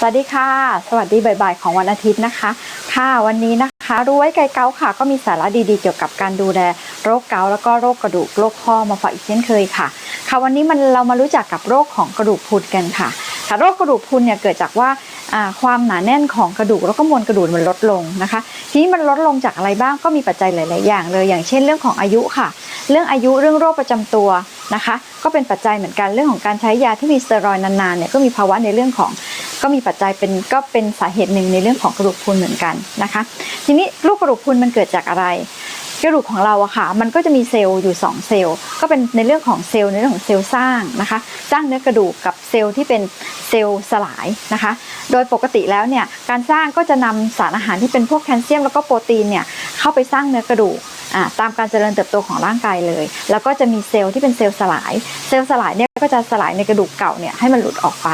สวัสดีค่ะ สวัสดีบ่ายๆของวันอาทิตย์นะคะ ค่ะวันนี้นะคะรู้ไว้ไกลเกาค่ะ ก็มีสาระดีๆเกี่ยวกับการดูแลโรคเกาแล้วก็โรคกระดูกโรคข้อมาฝากอีกเช่นเคยค่ะ ค่ะวันนี้มันเรามารู้จักกับโรคของกระดูกพรุนกันค่ะค่ะโรคกระดูกพรุนเนี่ยเกิดจากว่าความหนาแน่นของกระดูกแล้วก็มวลกระดูกมันลดลงนะคะ ทีนี้มันลดลงจากอะไรบ้างก็มีปัจจัยหลาย ๆ อย่างเลย อย่างเช่นเรื่องของอายุค่ะ เรื่องอายุเรื่องโรคประจำตัวนะคะ ก็เป็นปัจจัยเหมือนกันเรื่องของการใช้ยาที่มีสเตียรอยนาน ๆ เนี่ยก็มีภาวะในเรื่องของ ก็มีปัจจัยเป็นก็เป็นสาเหตุหนึ่งในเรื่องของกระดูกพรุนเหมือนกันนะคะ ทีนี้ลูกกระดูกพรุนมันเกิดจากอะไรกระดูกของเราอะค่ะ มันก็จะมีเซลล์อยู่ 2 เซลล์ ก็เป็นในเรื่องของเซลล์ในเรื่องของเซลล์สร้างนะคะสร้างเนื้อกระดูกกับเซลล์ที่เป็นเซลล์สลายนะคะ โดยปกติแล้วเนี่ยการสร้างก็จะนำสารอาหารที่เป็นพวกแคลเซียมแล้วก็โปรตีนเนี่ยเข้าไปสร้างเนื้อกระดูกตามการเจริญเติบโตของร่างกายเลย แล้วก็จะมีเซลล์ที่เป็นเซลล์สลาย เซลล์สลายเนี่ยก็จะสลายในกระดูกเก่าเนี่ยให้มันหลุดออกไป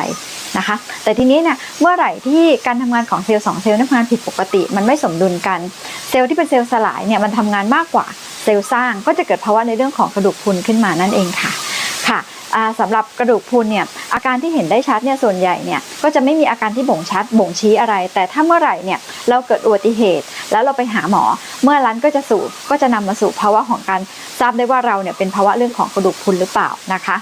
นะคะ แต่ทีนี้เนี่ยเมื่อไหร่ที่การทำงานของเซลล์สองเซลล์นี่ยทำงานผิดปกติ มันไม่สมดุลกัน เซลล์ที่เป็นเซลล์สลายเนี่ยมันทำงานมากกว่าเซลล์สร้างก็จะเกิดภาวะในเรื่องของกระดูกพุนขึ้นมานั่นเองค่ะค่ะสำหรับกระดูกพุนเนี่ยอาการที่เห็นได้ชัดเนี่ยส่วนใหญ่เนี่ยก็จะไม่มีอาการที่บ่งชัดบ่งชี้อะไร แต่ถ้าเมื่อไหร่เนี่ยเราเกิดอุบัติเหตุ แล้วเราไปหาหมอ เมื่อนั้นก็จะสู่ก็จะนำมาสู่ภาวะของการทราบได้ว่าเราเนี่ยเป็นภาวะเรื่องของกระดูกพุนหรือเปล่านะคะ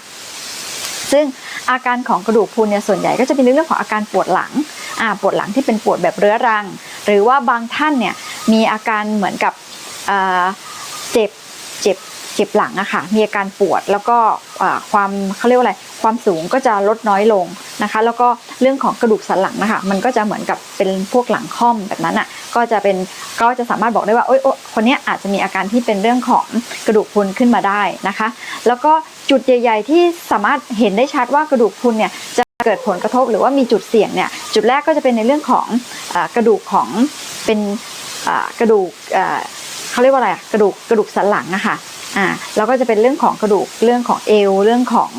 ซึ่ง อาการของกระดูกพรุนเนี่ยส่วนใหญ่ก็จะเป็นเรื่องของอาการปวดหลังอ่าปวดหลังที่เป็นปวดแบบเรื้อรัง หรือว่าบางท่านเนี่ยมีอาการเหมือนกับเจ็บเจ็บเจ็บหลังอะค่ะ มีอาการปวดแล้วก็ความเขาเรียกว่าอะไร ความสูงก็จะลดน้อยลงนะคะ แล้วก็เรื่องของกระดูกสันหลังนะคะ มันก็จะเหมือนกับเป็นพวกหลังค่อมแบบนั้นอะก็จะเป็น ก็จะสามารถบอกได้ว่า โอ๊ยโอ๊ยคนเนี้ยอาจจะมีอาการที่เป็นเรื่องของกระดูกพรุนขึ้นมาได้นะคะ แล้วก็ จุดใหญ่ ๆ ที่สามารถเห็นได้ชัดว่ากระดูกพรุนเนี่ยจะเกิดผลกระทบหรือว่ามีจุดเสี่ยงเนี่ยจุดแรกก็จะเป็นในเรื่องของอกระดูกของเป็นกระดูกเขาเรียกว่าอะไรกระดูกกระดูกสันหลังอะค่ะอ่าแล้วก็จะเป็นเรื่องของกระดูกเรื่องของเอวเรื่องของ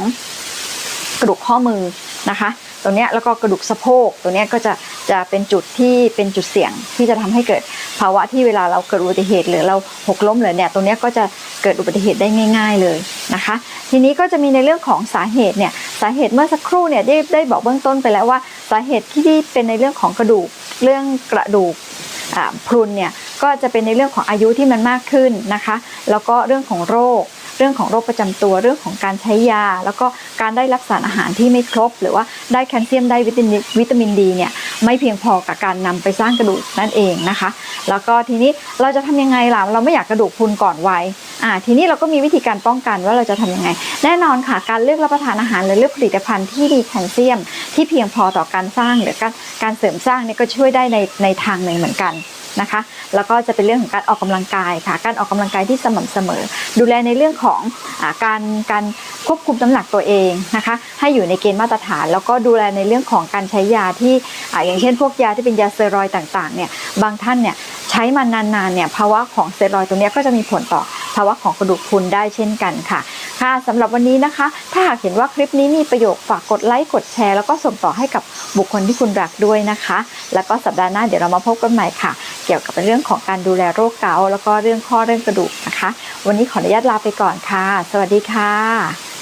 กระดูกข้อมือนะคะ ตรงนี้แล้วก็กระดูกสะโพกตัวนี้ก็จะจะเป็นจุดที่เป็นจุดเสี่ยงที่จะทำให้เกิดภาวะที่เวลาเราเกิดอุบัติเหตุ หรือเราหกล้มเลยเนี่ยตรงนี้ก็จะเกิดอุบัติเหตุได้ง่าย ๆเลยนะคะ ทีนี้ก็จะมีในเรื่องของสาเหตุเนี่ยสาเหตุเมื่อสักครู่เนี่ยได้ได้บอกเบื้องต้นไปแล้วว่า สาเหตุที่เป็นในเรื่องของกระดูกเรื่องกระดูกอ่าพรุนเนี่ยก็จะเป็นในเรื่องของอายุที่มันมากขึ้นนะคะ แล้วก็เรื่องของโรค เรื่องของโรคประจำตัวเรื่องของการใช้ยา แล้วก็การได้รับสารอาหารที่ไม่ครบ หรือว่าได้แคลเซียมได้วิตามินวิตามินดีเนี่ยไม่เพียงพอกับการนำไปสร้างกระดูกนั่นเองนะคะ แล้วก็ทีนี้เราจะทำยังไงล่ะเราไม่อยากกระดูกพุนก่อนวัยอ่าทีนี้เราก็มีวิธีการป้องกันว่าเราจะทำยังไง แน่นอนค่ะการเลือกรับประทานอาหารหรือเลือกผลิตภัณฑ์ที่มีแคลเซียม ที่เพียงพอต่อการสร้างหรือการการเสริมสร้างเนี่ยก็ช่วยได้ในในทางหนึ่งเหมือนกัน นะคะ แล้วก็จะเป็นเรื่องของการออกกำลังกายค่ะ การออกกำลังกายที่สม่ำเสมอ ดูแลในเรื่องของอการการควบคุมน้ำหนักตัวเองนะคะ ให้อยู่ในเกณฑ์มาตรฐาน แล้วก็ดูแลในเรื่องของการใช้ยาที่ออย่างเช่น พวกยาที่เป็นยาสเตียรอยต่างๆเนี่ย บางท่านเนี่ยใช้มานานๆเนี่ยภาวะของสเตียรอยตรงนี้ก็จะมีผลต่อภาวะของกระดูกพรุนได้เช่นกันค่ะ ค่ะสำหรับวันนี้นะคะ ถ้าหากเห็นว่าคลิปนี้มีประโยชน์ฝากกดไลค์กดแชร์แล้วก็ส่งต่อให้กับบุคคลที่คุณรักด้วยนะคะ แล้วก็สัปดาห์หน้าเดี๋ยวเรามาพบกันใหม่ค่ะ เกี่ยวกับเรื่องของการดูแลโรคเกาต์แล้วก็เรื่องข้อเรื่องกระดูกนะคะ วันนี้ขออนุญาตลาไปก่อนค่ะ สวัสดีค่ะ